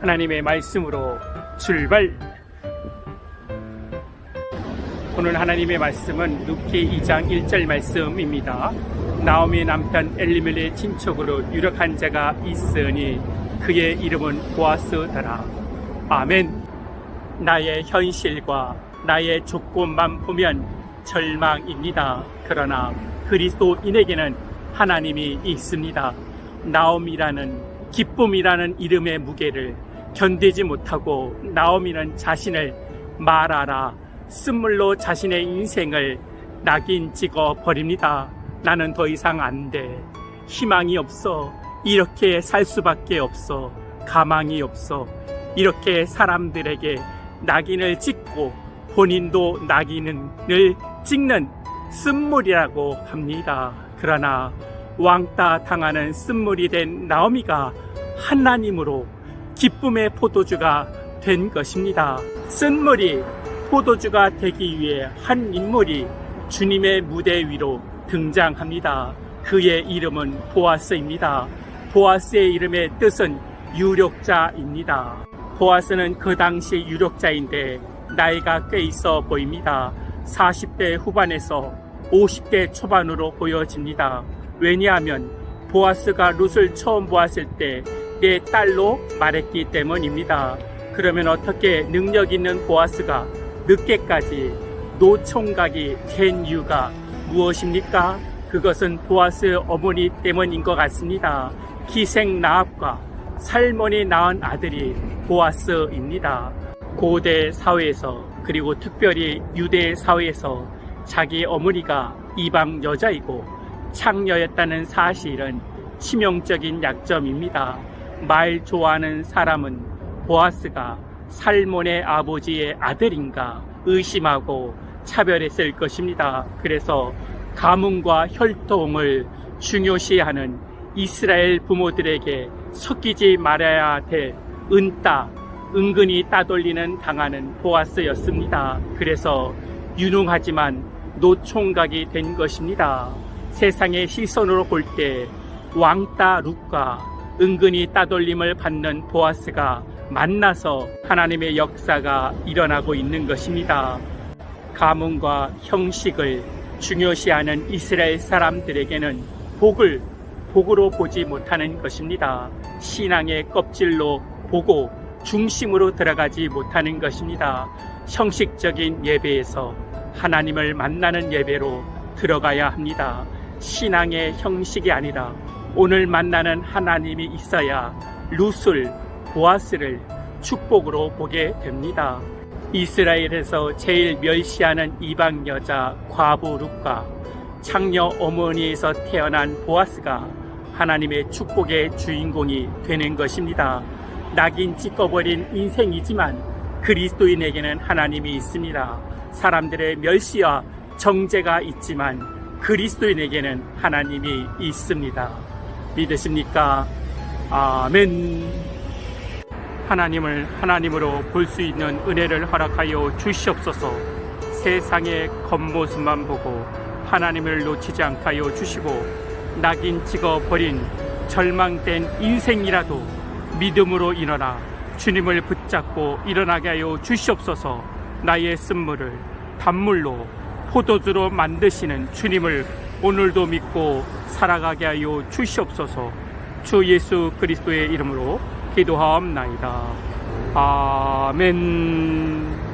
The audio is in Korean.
하나님의 말씀으로 출발. 오늘 하나님의 말씀은 루키 2장 1절 말씀입니다. 나오미 남편 엘리멜의 친척으로 유력한 자가 있으니 그의 이름은 보아스더라. 아멘. 나의 현실과 나의 조건만 보면 절망입니다. 그러나 그리스도인에게는 하나님이 있습니다. 나옴이라는 기쁨이라는 이름의 무게를 견디지 못하고 나오미는 자신을 말하라 쓴물로 자신의 인생을 낙인 찍어 버립니다. 나는 더 이상 안 돼. 희망이 없어. 이렇게 살 수밖에 없어. 가망이 없어. 이렇게 사람들에게 낙인을 찍고 본인도 낙인을 찍는 쓴물이라고 합니다. 그러나 왕따 당하는 쓴물이 된 나오미가 하나님으로 기쁨의 포도주가 된 것입니다. 쓴물이 포도주가 되기 위해 한 인물이 주님의 무대 위로 등장합니다. 그의 이름은 보아스입니다. 보아스의 이름의 뜻은 유력자입니다. 보아스는 그 당시 유력자인데 나이가 꽤 있어 보입니다. 40대 후반에서 50대 초반으로 보여집니다. 왜냐하면 보아스가 룻을 처음 보았을 때 내 딸로 말했기 때문입니다. 그러면 어떻게 능력 있는 보아스가 늦게까지 노총각이 된 이유가 무엇입니까? 그것은 보아스 어머니 때문인 것 같습니다. 기생 나합과 살몬이 낳은 아들이 보아스입니다. 고대 사회에서 그리고 특별히 유대 사회에서 자기 어머니가 이방 여자이고 창녀였다는 사실은 치명적인 약점입니다. 말 좋아하는 사람은 보아스가 살몬의 아버지의 아들인가 의심하고 차별했을 것입니다. 그래서 가문과 혈통을 중요시하는 이스라엘 부모들에게 섞이지 말아야 될 은따, 은근히 따돌리는 당하는 보아스였습니다. 그래서 유능하지만 노총각이 된 것입니다. 세상의 시선으로 볼 때 왕따 룩과 은근히 따돌림을 받는 보아스가 만나서 하나님의 역사가 일어나고 있는 것입니다. 가문과 형식을 중요시하는 이스라엘 사람들에게는 복을 복으로 보지 못하는 것입니다. 신앙의 껍질로 보고 중심으로 들어가지 못하는 것입니다. 형식적인 예배에서 하나님을 만나는 예배로 들어가야 합니다. 신앙의 형식이 아니라 오늘 만나는 하나님이 있어야 루술, 보아스를 축복으로 보게 됩니다. 이스라엘에서 제일 멸시하는 이방 여자 과부 룩과 창녀 어머니에서 태어난 보아스가 하나님의 축복의 주인공이 되는 것입니다. 낙인 찍어버린 인생이지만 그리스도인에게는 하나님이 있습니다. 사람들의 멸시와 정죄가 있지만 그리스도인에게는 하나님이 있습니다. 믿으십니까? 아멘. 하나님을 하나님으로 볼 수 있는 은혜를 허락하여 주시옵소서. 세상의 겉모습만 보고 하나님을 놓치지 않게 하여 주시고 낙인 찍어 버린 절망된 인생이라도 믿음으로 일어나 주님을 붙잡고 일어나게 하여 주시옵소서. 나의 쓴물을 단물로 포도주로 만드시는 주님을 오늘도 믿고 살아가게 하여 주시옵소서. 주 예수 그리스도의 이름으로 기도하옵나이다. 아멘.